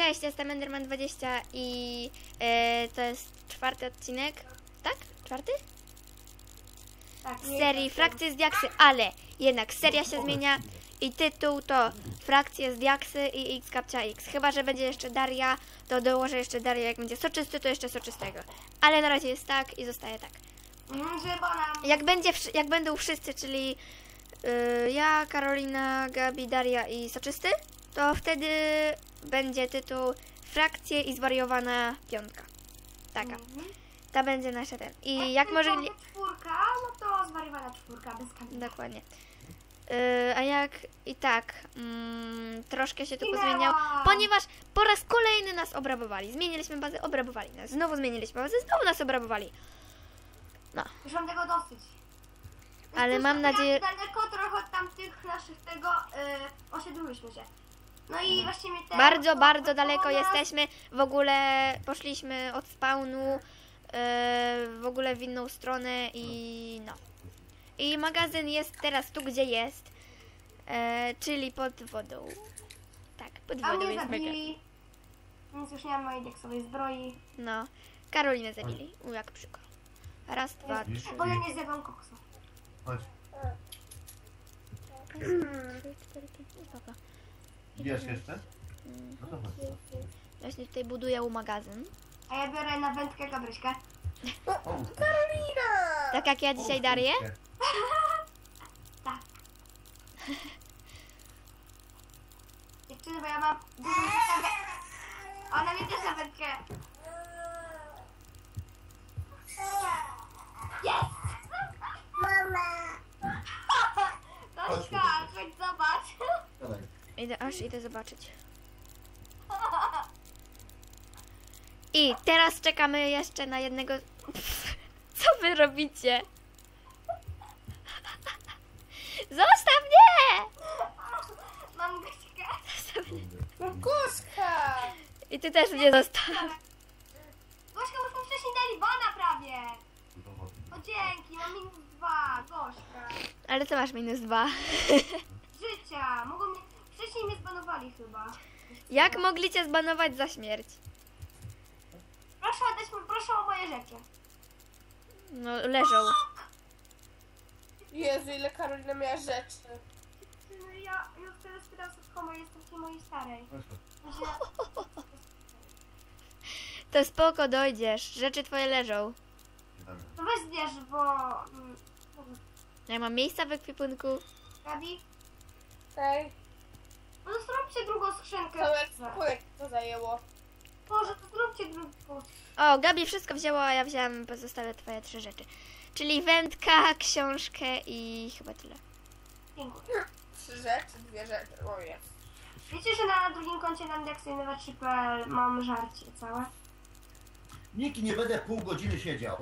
cześć, jestem Enderman20 i e, to jest czwarty odcinek, tak? Czwarty? Tak, Z serii Frakcje z Diaksy, ale jednak seria się zmienia i tytuł to Frakcje z Diaksy i X Kapcia X. Chyba, że będzie jeszcze Daria, to dołożę jeszcze Daria, jak będzie soczysty, to jeszcze soczystego. Ale na razie jest tak i zostaje tak. Nam... Jak, będzie, jak będą wszyscy, czyli y, ja, Karolina, Gabi, Daria i Soczysty, to wtedy będzie tytuł Frakcje i zwariowana piątka. Taka. Mhm. Ta będzie nasza ten. I jak może... tylko czwórka, no to zwariowana czwórka, bez kamienia. Dokładnie. Y, a jak i tak mm, troszkę się to pozmieniało, ponieważ po raz kolejny nas obrabowali. Zmieniliśmy bazę, obrabowali nas. Znowu zmieniliśmy bazę, znowu nas obrabowali. No, Już mam tego dosyć. Ale mam nadzieję- daleko trochę od tamtych naszych tego yy, osiedliłyśmy się. No i właściwie te... Bardzo, to- bardzo to daleko nas- jesteśmy. W ogóle poszliśmy od spawnu e, w ogóle w inną stronę i no. I magazyn jest teraz tu, gdzie jest, e, czyli pod wodą. Tak, pod A wodą mnie jest mega. zabili. Więc już nie mam mojej deksowej zbroi. No, Karolinę zabili. U, jak przykro. Raz, dwa, trzy, Bo ja nie zjadłam koksu. Chodź, raz, dwa, trzy, cztery, pięć, no. Bierz jeszcze? No to chodź. Właśnie tutaj buduję u magazyn. A ja biorę na wędkę Gabryśkę. O, Tak jak ja dzisiaj Darię. Tak. Dziewczyny, bo ja mam dużą wystawę. Ona mnie też na wędkę. Jest! Tośka, chodź. Idę, aż idę zobaczyć. I teraz czekamy jeszcze na jednego. Co wy robicie? Zostaw mnie! Mam gośkę. Zostaw mnie. No Guska! I ty też mnie zostaw. Gośka, myśmy wcześniej dali bana prawie. O dzięki, mam minus dwa. Gośka. Ale co masz minus dwa? Życia. Mogą mnie... Wcześniej mnie zbanowali chyba. Jak mogli cię zbanować za śmierć? Proszę oddać proszę o moje rzeczy. No, leżą. Jezu, ile Karolina miała rzeczy. No Ja już teraz teraz od komu jestem przy mojej starej. To spoko dojdziesz. Rzeczy twoje leżą. To weź zbierz, bo... mm, Ja mam miejsca w ekwipunku. Gabi, Hej, no zróbcie drugą skrzynkę. cały to zajęło. Boże, to zróbcie drugą. O, Gabi wszystko wzięła, a ja wzięłam pozostałe twoje trzy rzeczy. Czyli wędka, książkę i chyba tyle. Dziękuję. Trzy rzeczy, dwie rzeczy. O jest. Wiecie, że na drugim koncie Indexy.pl mam żarcie całe? Nikt nie będę pół godziny siedział.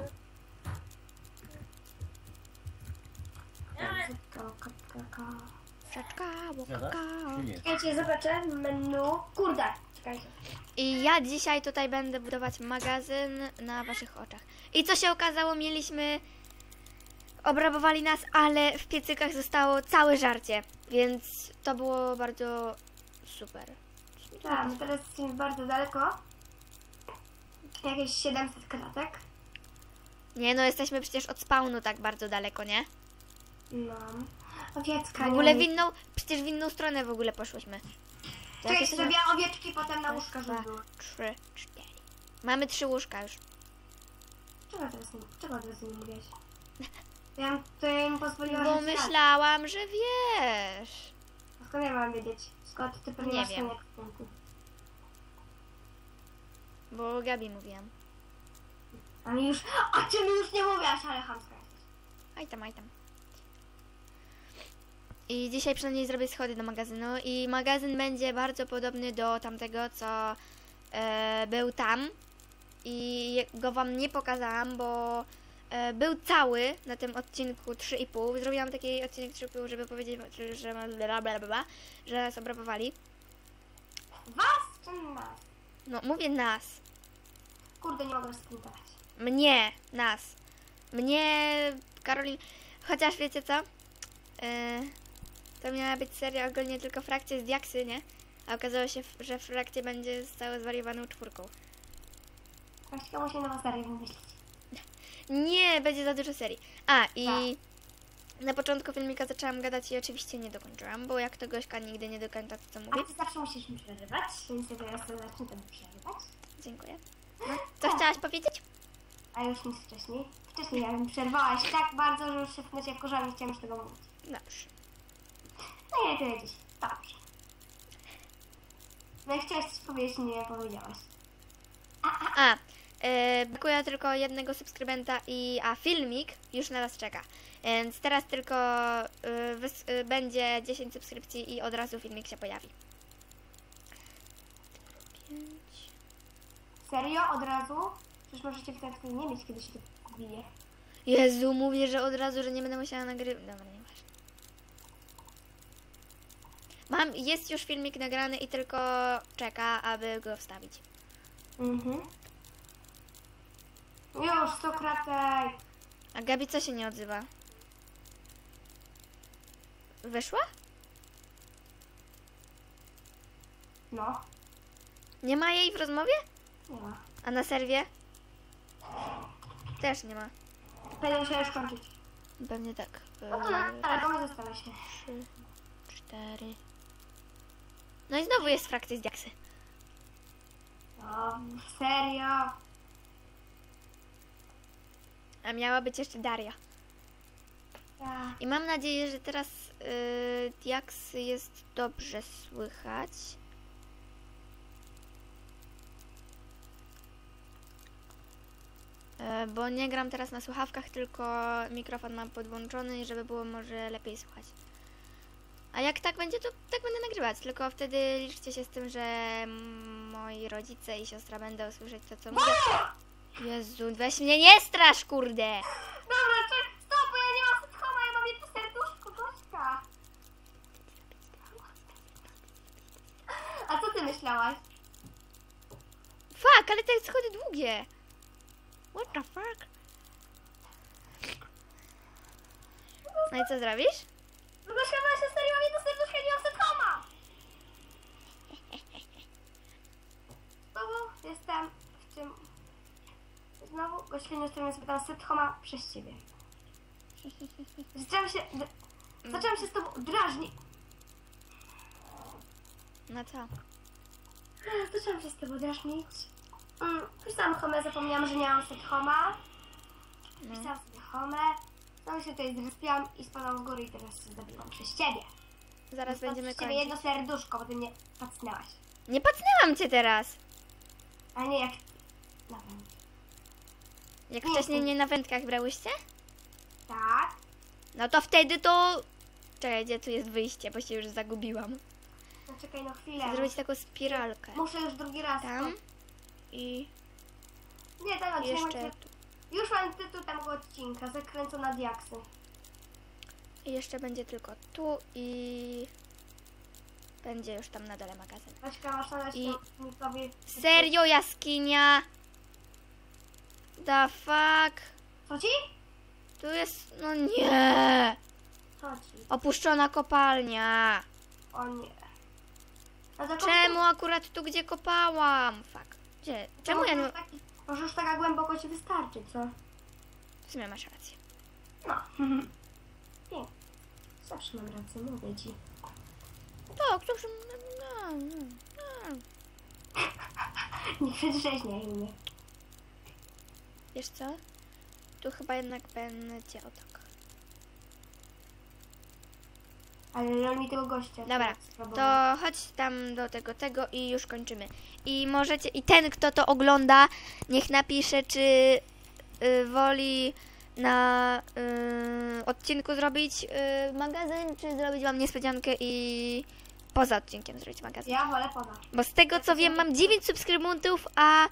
Kaka, kaka. Wszaczka, Siadasz? łokaka. Czy nie? Czekajcie, zobaczę menu. Kurde, czekajcie. I ja dzisiaj tutaj będę budować magazyn na waszych oczach. I co się okazało, mieliśmy... Obrabowali nas, ale w piecykach zostało całe żarcie. Więc to było bardzo super. Tak, teraz jesteśmy bardzo daleko. Jakieś 700 kratek. Nie no, jesteśmy przecież od spawnu tak bardzo daleko, nie? No. Owiecka. W ogóle w inną, przecież w inną stronę w ogóle poszłyśmy. To Czekaj, sobie owieczki potem na łóżka Dwa, żeby trzy, cztery. Mamy trzy łóżka już. Czego teraz czego teraz nie mówiłeś? Ja bym tym pozwoliła Bo myślałam, że wiesz. A Skąd ja mam wiedzieć? Skąd ty pewnie Nie masz wiem. Bo Gabi mówiłam. A mi już, a ty mi już nie mówiłaś, ale chamska jesteś. Aj tam, aj tam. I dzisiaj przynajmniej zrobię schody do magazynu i magazyn będzie bardzo podobny do tamtego, co e, był tam. I go wam nie pokazałam, bo e, był cały na tym odcinku 3,5. Zrobiłam taki odcinek 3,5, żeby powiedzieć, że, że, bla, bla, bla, bla, że nas obrabowali. Was czy nas? No, mówię nas. Kurde, nie mogę rozpintować. Mnie, nas. Mnie, Karolin. Chociaż wiecie co? Yy, to miała być seria ogólnie tylko frakcje z diaksy, nie? a okazało się, że frakcja będzie z całą zwariowaną czwórką. Właśnie musi nową serię wymyślić. Nie, będzie za dużo serii. A, i na początku filmika zaczęłam gadać i oczywiście nie dokończyłam, bo jak to Gośka nigdy nie dokończa to, co mówi. A ty zawsze musisz mi przerywać, więc ja teraz to zacznę tobie przerywać. Dziękuję. No, co chciałaś powiedzieć? A już nic wcześniej. Wcześniej ja bym przerwałaś tak bardzo, że już się w jak korzami chciałam już tego mówić. Dobrze. No i tyle dziś. Dobrze. No i chciałaś coś powiedzieć, nie powiedziałaś. A, yy, brakuje tylko jednego subskrybenta i a filmik już na nas czeka. Więc teraz tylko yy, wys- yy, będzie 10 subskrypcji i od razu filmik się pojawi. Pięć. Serio? Od razu? Przecież możecie wtedy wtedy nie mieć, kiedy się to bije. Jezu, mówię, że od razu, że nie będę musiała nagrywać. Dobra, nie masz. Mam, jest już filmik nagrany i tylko czeka, aby go wstawić. Mhm. Już, Sokratek. A Gabi co się nie odzywa? Wyszła? No, Nie ma jej w rozmowie? nie ma. A na serwie? Też nie ma. Będę musiała już kończyć. Pewnie tak. No to na, ale to my została się. Trzy, cztery. No i znowu jest frakcja z diaksy. No, serio. A miała być jeszcze Daria. Ja. I mam nadzieję, że teraz yy, diaksy jest dobrze słychać. E, Bo nie gram teraz na słuchawkach, tylko mikrofon mam podłączony, żeby było może lepiej słuchać. A jak tak będzie, to tak będę nagrywać, tylko wtedy liczcie się z tym, że moi rodzice i siostra będą słyszeć to, co mówię. Jezu, weź mnie nie strasz, kurde! Dobra, czy, stop, bo ja nie mam sitcoma, ja mam jedno serduszko, Gośka. A co ty myślałaś? Fuck, ale te schody długie. What the fuck? No i co zrobisz? Gośka, no się serio mam jedno serduszko, nie mam sitcoma. Znowu jestem w tym... Znowu, Gośka, nie jestem spytałam sitcoma przez ciebie. Zaczęłam się... Zaczęłam się z tobą drażnić. No co? Zaczęłam się z tobą drażnić. Mm, pisałam home, zapomniałam, że nie mam set homa. No. Pisałam sobie home. Znowu się tutaj zrespiłam i spadłam w górę i teraz się zabiłam przez ciebie. Zaraz Stąd będziemy przez ciebie jedno serduszko, bo ty mnie pacnęłaś. Nie pacnęłam cię teraz. A nie jak... Dobra. Jak Nie, wcześniej to- nie na wędkach brałyście? Tak. No to wtedy to... Czekaj, gdzie tu jest wyjście, bo się już zagubiłam. No czekaj no chwilę. Zrobić taką spiralkę. Muszę już drugi raz. Tam i Nie, tam jeszcze jeszcze... tu. Już mam tytuł tego odcinka. Zakręcona diaksy. I jeszcze będzie tylko tu i... Będzie już tam na dole magazyn. Weźka, masz nadać I- odcinkowi... Serio, jaskinia? The fuck? Co ci? Tu jest... No nie! Co ci? Opuszczona kopalnia. O nie. Czemu akurat tu, gdzie kopałam? Fuck. Gdzie? Czemu ja nie... Taki, może już taka głęboko ci wystarczy, co? W sumie masz rację. No. Nie. Zawsze mam rację, mówię ci. Tak, dobrze. No, no, no. Nie przedrzeźniaj mnie. Wiesz co? Tu chyba jednak będzie o tak. Ale lol mi tego gościa. Dobra, to chodź tam do tego, tego i już kończymy. I możecie, i ten, kto to ogląda, niech napisze, czy woli na y, odcinku zrobić y, magazyn, czy zrobić wam niespodziankę i poza odcinkiem zrobić magazyn. Ja wolę poza. Bo z tego co wiem, mam 9 subskrybentów, a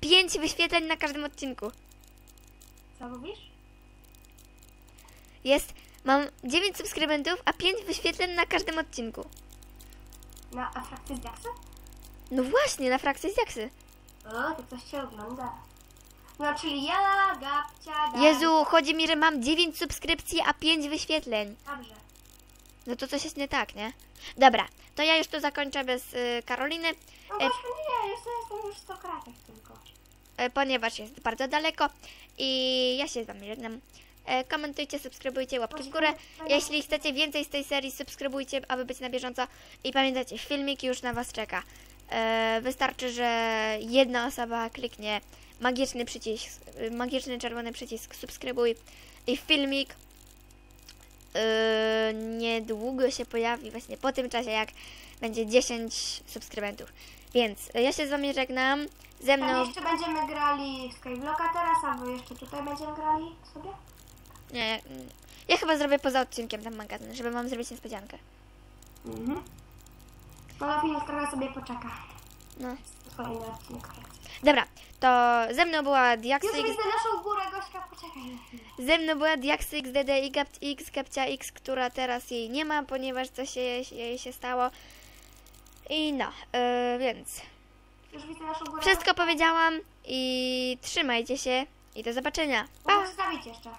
5 wyświetleń na każdym odcinku. Co mówisz? Jest, mam 9 subskrybentów, a 5 wyświetleń na każdym odcinku. Na atrakcję z diaksy? No właśnie, na frakcji z Jaksy. O, to ktoś cię ogląda. No, czyli ja, Gabcia, Gabcia. Jezu, chodzi mi, że mam 9 subskrypcji, a 5 wyświetleń. Dobrze. No to coś jest nie tak, nie? Dobra, to ja już tu zakończę bez y, Karoliny, No E- Gośka, nie, jeszcze jestem już 100 kratek tylko. y, ponieważ jest bardzo daleko i ja się z wami żegnam. E, komentujcie, subskrybujcie, łapki w górę. Jeśli chcecie więcej z tej serii, subskrybujcie, aby być na bieżąco. I pamiętajcie, filmik już na Was czeka. E, wystarczy, że jedna osoba kliknie magiczny przycisk, y, magiczny czerwony przycisk subskrybuj i filmik e, niedługo się pojawi, właśnie po tym czasie, jak będzie 10 subskrybentów. Więc e, ja się z Wami żegnam. Ze Tam mną... jeszcze będziemy grali w Skyblocka teraz, albo jeszcze tutaj będziemy grali sobie? Nie, mm, ja chyba zrobię poza odcinkiem ten magazyn, żeby Wam zrobić niespodziankę. Mhm. Pola film trochę sobie poczeka. No. Kolejny odcinek. Dobra, to ze mną była Już Diaxix, widzę naszą górę, Gośka, poczekaj ze mną była Diaxix DD i Gapt X, Gapcia X, która teraz jej nie ma, ponieważ coś jej, jej się stało. I no, yy, więc Już widzę naszą górę. wszystko powiedziałam i trzymajcie się i do zobaczenia. Pa! Mogę wstawić jeszcze.